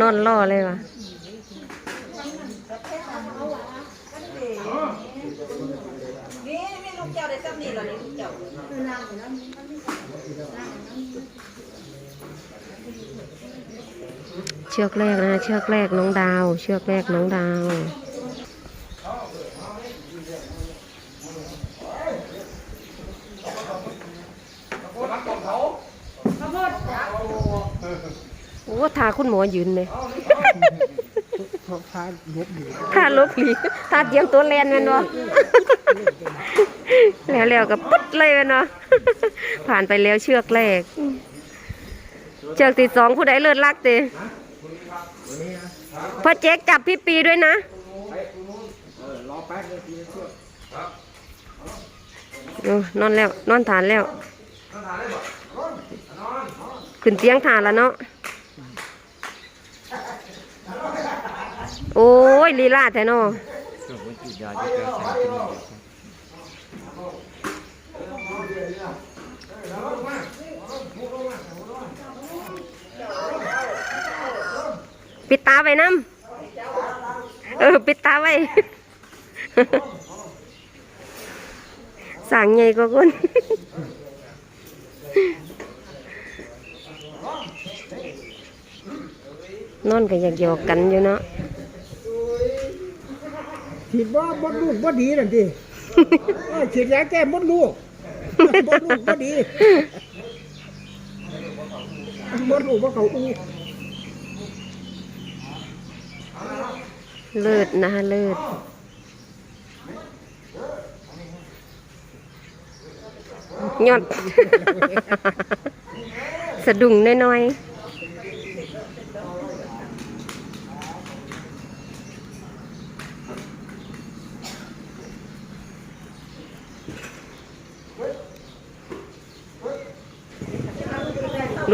นอนรอเลยวะนี่นี่ลูกเจ้าได้ซ้ำนี่หรอนี่ลูกเจ้าเชือกแรกนะเชือกแรกน้องดาว เชือกแรกน้องดาวโโอ้ทาคุณหมอยืนเลยเพราลบอยู่ทาลบหลีทาเตียมตัวแลนแม่นบ่แล้วแล้วก็ปึ๊ดเลยแม่นบ่ผ่านไปแล้วเชือกแรก เชือกที่สองผู้ใดเลิศลักเตพ่อเจ๊กจับพี่ปีด้วยนะนั่นอนแล้ว นอนฐานแล้ว ขึ้นเตียงฐานแล้วเนาะ โอ้ยลีลาแท้เนาะช่วงวันที่ยาจะแก้ใส่กินเลยปิดตาไว้น้ำเออ ปิดตาไว้สั่งใหญ่กว่าคนนอนก็อยากหยอกกันอยู่เนาะ ฉีดว่ามดลูกบ่ดีนั่นดิเออฉีดยาแก้มดลูกมดลูกบ่ดีมดลูกว่าเขาอู้เลิศนะเลิศหยอด สะดุ้งน้อยๆ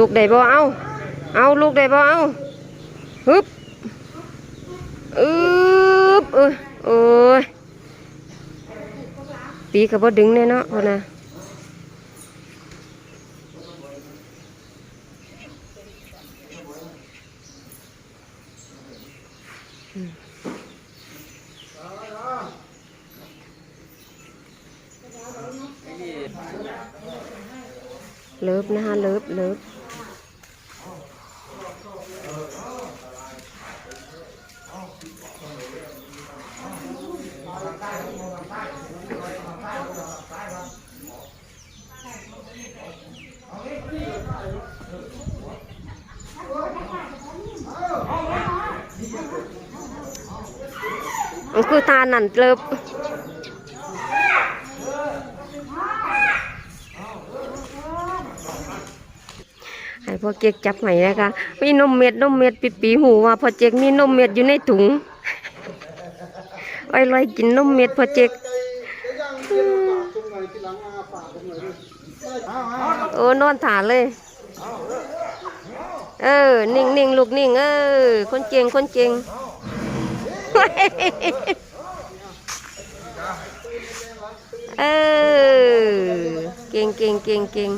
ลูกได้บ่เอาเอาลูกได้บ่เอาฮึบอึบเออโอ้ยปีกับบ่ดึงแน่เนาะพ่อนะเลิฟนะคะเลิฟเลิฟ มันคือทานนั่นเลิบให้พ่อเจ๊กจับใหม่นะคะ มีนมเม็ดนมเม็ดปีปีหูว่าพ่อเจ๊กมีนมเม็ดอยู่ในถุงไว้ลอยกินนมเม็ดพ่อเจ๊กโอ้นอนถานเลย เออ นิ่งนิ่งลูกนิ่ง เออ คนเก่งคนเก่ง เออ เก่งเก่งเก่งเก่ง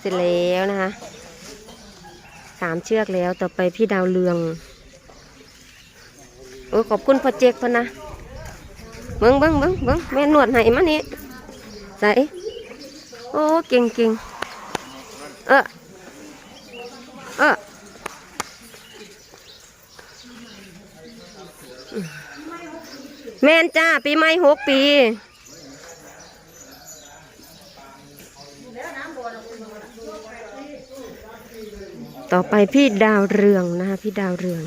เสร็จแล้วนะคะสามเชือกแล้วต่อไปพี่ดาวเรือง โอ้ขอบคุณพ่อเจกพ่อนะเบิ้งเบิ้งเบิ้งเบิ้งแม่นวดให้มานี่ใส่โอ้เก่งเก่งเออ เออแม่นจ้า ปีใหม่หกปี ต่อไปพี่ดาวเรืองนะคะพี่ดาวเรือง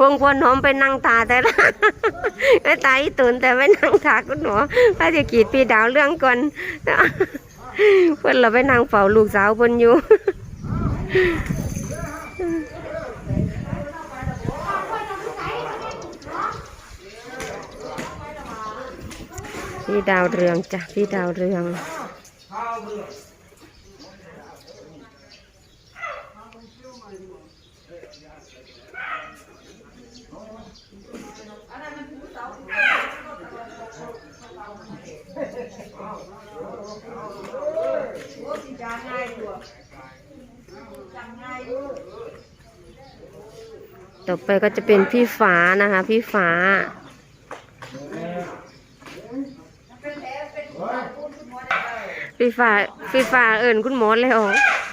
วงพลหอมไปนั่งตาแต่ละไอ้ตาอีตุนแต่ไม่นั่งตาคุณหมอถ้าจะกีดพี่ดาวเรื่องก่อน เพื่อนเราไปนั่งเฝ้าลูกสาวเพื่อนอยู่พี่ดาวเรืองจ้ะพี่ดาวเรือง ต่อไปก็จะเป็นพี่ฟ้านะคะ พี่ฟ้า พี่ฟ้าพี่ฟ้าเอิญคุณหมอแล้ว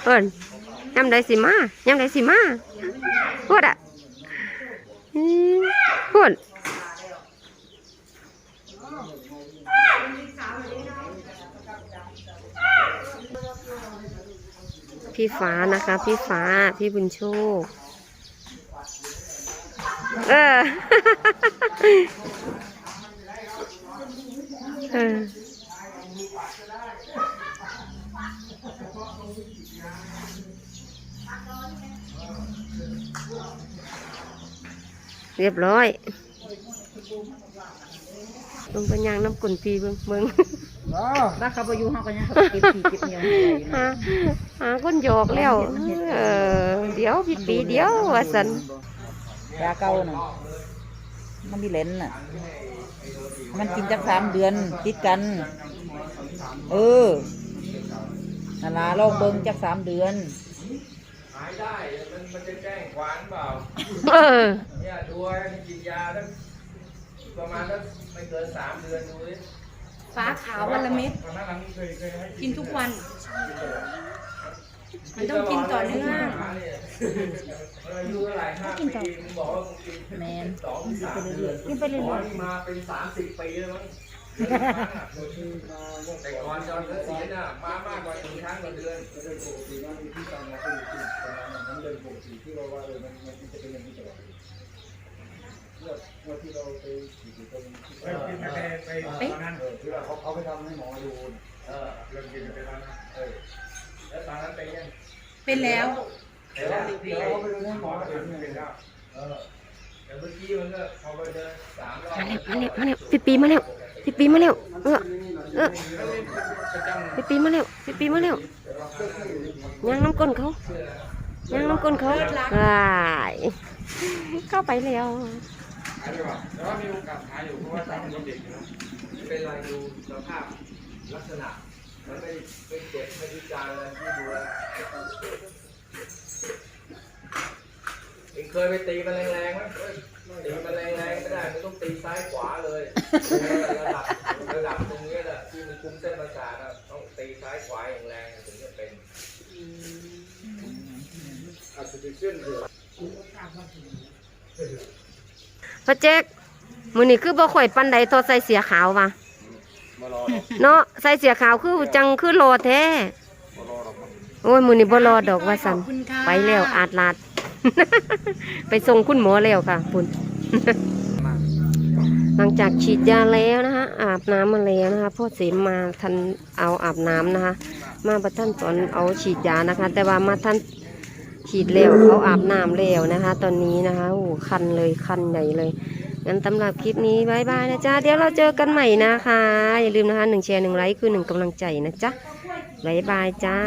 เอิญย้ำได้สิมาย้ำได้สิมาพูดอะพูดพี่ฟ้านะคะ พี่ฟ้า พี่บุญโชค เออเออเรียบร้อย ลงไปยางน้ำกุนปีเบิ่งเบิ่งอ๋อบ้าเขาไปอยู่ห้องกันยังเขาเก็บผีเก็บเงี้ยหาหาคนหยอกแล้ว เออ เดี๋ยวพี่ปีเดี๋ยวว่าสัน ยาเก่าน่ะมันมีเลนน่ะ มันกินจักสามเดือนติดกัน เออนาลาลองเบิ่งจักสามเดือน หายได้ มันมันจะแจ้งขวานเปล่า เออ เนี่ยดูให้มันกินยาตั้งประมาณตั้งไม่เกินสามเดือนดูดิฟ้าขาววันละเม็ด ตอนนั้นเราเคยเคยให้กินทุกวัน มันต้องกินต่อเนื่องมันอายุเท่าไหร่ห้าปีมึงบอกว่ามึงกินแมนสองสามเดือนกินไปเรื่อ๋ออยนี่มาเป็นสามสิบปีแล้วมั้งแต่ก่อนจอนเกษียณน่ะมามากกว่าหนึ่งครั้งต่อเดือนเออเริ่มกินไปแล้วนะเออ แล้วตอนนั้นเป็นยังๆเป็นแล้วเดี๋ยวเดี๋ยวไปดูให้หมอเดี๋ยวเป็นแล้วเออแต่เมื่อกี้มันก็พอไปเดินสามรอบมาแล้วมาแล้วมาแล้วพี่ปีมาแล้วพี่ปีมาแล้วเออเออพี่ปีมาแล้วพี่ปีมาแล้วย่างน้ำก้นเขาย่างน้ำก้นเขาว้ายเข้าไปแล้วหายไปก่อนแต่ว่ามีโอกาสหายอยู่เพราะว่าตอนมันเด็กอยู่นะไม่เป็นไรดูสภาพลักษณะ มันไม่ไม่เจ็บไม่พิการอะไรที่ดูแลเองเคยไปตีมันแรงๆไหมตีมันแรงๆไม่ได้มันต้องตีซ้ายขวาเลยเออระดับระดับตรงนี้แหละที่มันคุ้มเส้นประสาทต้องตีซ้ายขวาอย่างแรงถึงจะเป็นอาจจะเป็นเส้นเดือดพ่อเจ๊กมือนี่คือบ่ข่อยปันใดทอใส่เสียขาวว่ะ มารอเนาะใส่เสียขาวคือจังคือรอแท้โอ้ยมือนี่บ่รอดอกว่าสันขอบคุณค่ะ ไปแล้วอาดลาด ไปส่งคุณหมอแล้วค่ะคุณ หลังจากฉีดยาแล้วนะคะอาบน้ำมาแล้วนะคะพ่อเสมมาทันเอาอาบน้ำนะคะ มาประท่านตอนเอาฉีดยานะคะ แต่ว่ามาท่านฉีดแล้วเขาอาบน้ำแล้วนะคะ ตอนนี้นะคะโอ้โหคันเลยคันใหญ่เลย งั้นสำหรับคลิปนี้บายบายนะจ๊ะ เดี๋ยวเราเจอกันใหม่นะคะ อย่าลืมนะคะหนึ่งแชร์หนึ่งไลค์คือหนึ่งกำลังใจนะจ๊ะบายบายจ้า